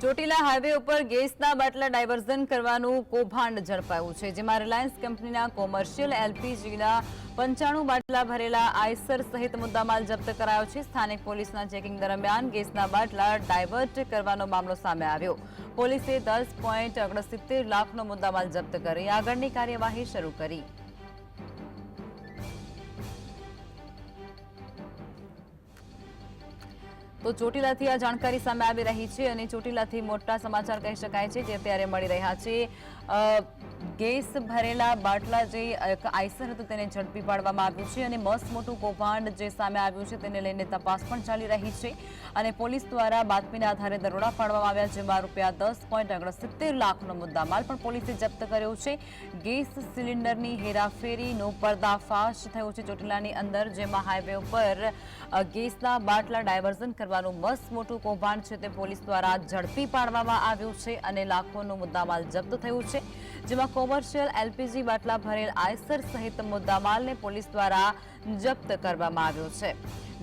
Chotila highway ઉપર ગેસના બાટલા ડાયવર્ઝન કરવાનું કૌભાંડ ઝડપાયું છે, જેમાં રિલાયન્સ કંપનીના કોમર્શિયલ એલપીજીના પંચાણું બાટલા ભરેલા આઈસર સહિત મુદ્દામાલ જપ્ત કરાયો છે. સ્થાનિક પોલીસના ચેકિંગ દરમિયાન ગેસના બાટલા ડાયવર્ટ કરવાનો મામલો સામે આવ્યો. પોલીસે દસ પોઈન્ટ ઓગણસિત્તેર લાખનો મુદ્દામાલ જપ્ત કરી, આગળની કાર્યવાહી શરૂ કરી. તો ચોટીલાથી આ જાણકારી સામે આવી રહી છે અને ચોટીલાથી મોટા સમાચાર કહી શકાય છે જે અત્યારે મળી રહ્યા છે. ગેસ ભરેલા બાટલા જે એક આઈસર હતું તેને ઝડપી પાડવામાં આવ્યું છે અને મસ્ત મોટું કૌભાંડ જે સામે આવ્યું છે તેને લઈને તપાસ પણ ચાલી રહી છે અને પોલીસ દ્વારા બાતમીના આધારે દરોડા પાડવામાં આવ્યા જેમાં રૂપિયા દસ પોઈન્ટ ઓગણસિત્તેર લાખનો મુદ્દામાલ પણ પોલીસે જપ્ત કર્યો છે. ગેસ સિલિન્ડરની હેરાફેરીનો પર્દાફાશ થયો છે ચોટીલાની અંદર જેમાં હાઈવે ઉપર ગેસના બાટલા ડાયવર્ઝન કરવાનું મસ્ત મોટું કૌભાંડ છે તે પોલીસ દ્વારા ઝડપી પાડવામાં આવ્યું છે અને લાખોનો મુદ્દામાલ જપ્ત થયું છે, જેમાં કોમર્શિયલ એલપીજી બાટલા ભરેલ આયસર સહિત મુદ્દામાલને પોલીસ દ્વારા જપ્ત કરવામાં આવ્યો છે,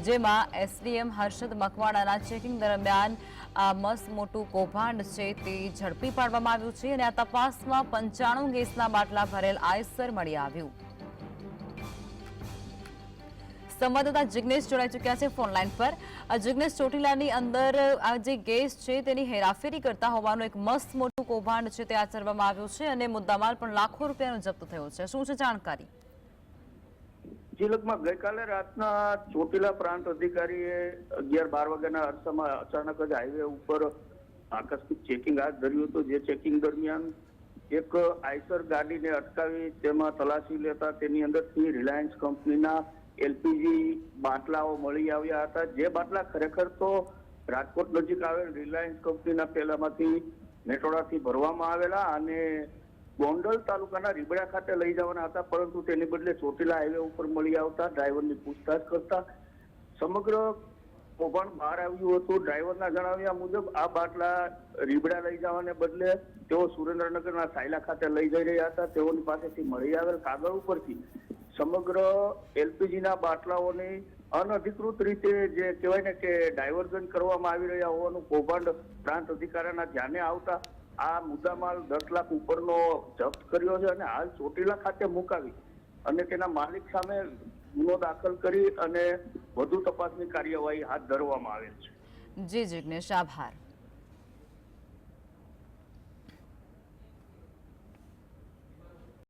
જેમાં એસડીએમ હર્ષદ મકવાણાના ચેકિંગ દરમિયાન આ મસ્ત મોટું કૌભાંડ છે તે ઝડપી પાડવામાં આવ્યું છે અને આ તપાસમાં પંચાણું ગેસના બાટલા ભરેલ આયસર મળી આવ્યું. સંવાદદાતા જિગ્નેશ જોડાઈ ચૂક્યા છે ફોનલાઈન પર. જિગ્નેશ, ચોટીલાની અંદર આ જે ગેસ છે તેની હેરાફેરી કરતા હોવાનું એક મસ્ત મોટું કૌભાંડ છે તે આચરવામાં આવ્યું છે અને મુદ્દામાલ પણ લાખો રૂપિયાનો જપ્ત થયો છે. શું છે જાણકારી? ચિલકમાં ગઈકાલે રાતના ચોટીલા પ્રાંત અધિકારીએ અગિયાર બાર વાગ્યાના અરસામાં અચાનક જ હાઈવે ઉપર આકસ્મિક ચેકિંગ હાથ ધર્યું હતું. જે ચેકિંગ દરમિયાન એક આઈસર ગાડીને અટકાવી તેમાં તલાશી લેતા તેની અંદરથી રિલાયન્સ કંપનીના એલપીજી બાટલાઓ મળી આવ્યા હતા. જે બાટલા ખરેખર તો રાજકોટ નજીક આવેલ રિલાયન્સ કંપનીના પેલામાંથી નેટોડાથી ભરવામાં આવેલા અને ગોંડલ તાલુકાના રીબડા ખાતે લઈ જવાના હતા, પરંતુ તેની બદલે ચોટીલા હાઈવે ઉપર મળી આવતા ડ્રાઈવરની પૂછતાછ કરતા સમગ્ર કૌભાંડ બહાર આવ્યું હતું. ડ્રાઈવરના જણાવ્યા મુજબ, આ બાટલા રીબડા લઈ જવાને બદલે તેઓ સુરેન્દ્રનગરના સાયલા ખાતે લઈ જઈ રહ્યા હતા. તેઓની પાસેથી મળી આવેલ કાગળ ઉપરથી સમગ્ર એલપીજીના બાટલાઓની અનધિકૃત રીતે જે કહેવાય ને કે ડાયવર્ઝન કરવામાં આવી રહ્યા હોવાનું કૌભાંડ પ્રાંત અધિકારીના ધ્યાને આવતા આ મુદ્દામાલ દસ લાખ ઉપરનો જપ્ત કર્યો છે અને હાલ ચોટીલા ખાતે મુકાવી અને તેના માલિક સામે ગુનો દાખલ કરી અને વધુ તપાસની કાર્યવાહી હાથ ધરવામાં આવેલ છે. જી જિગ્નેશ, આભાર.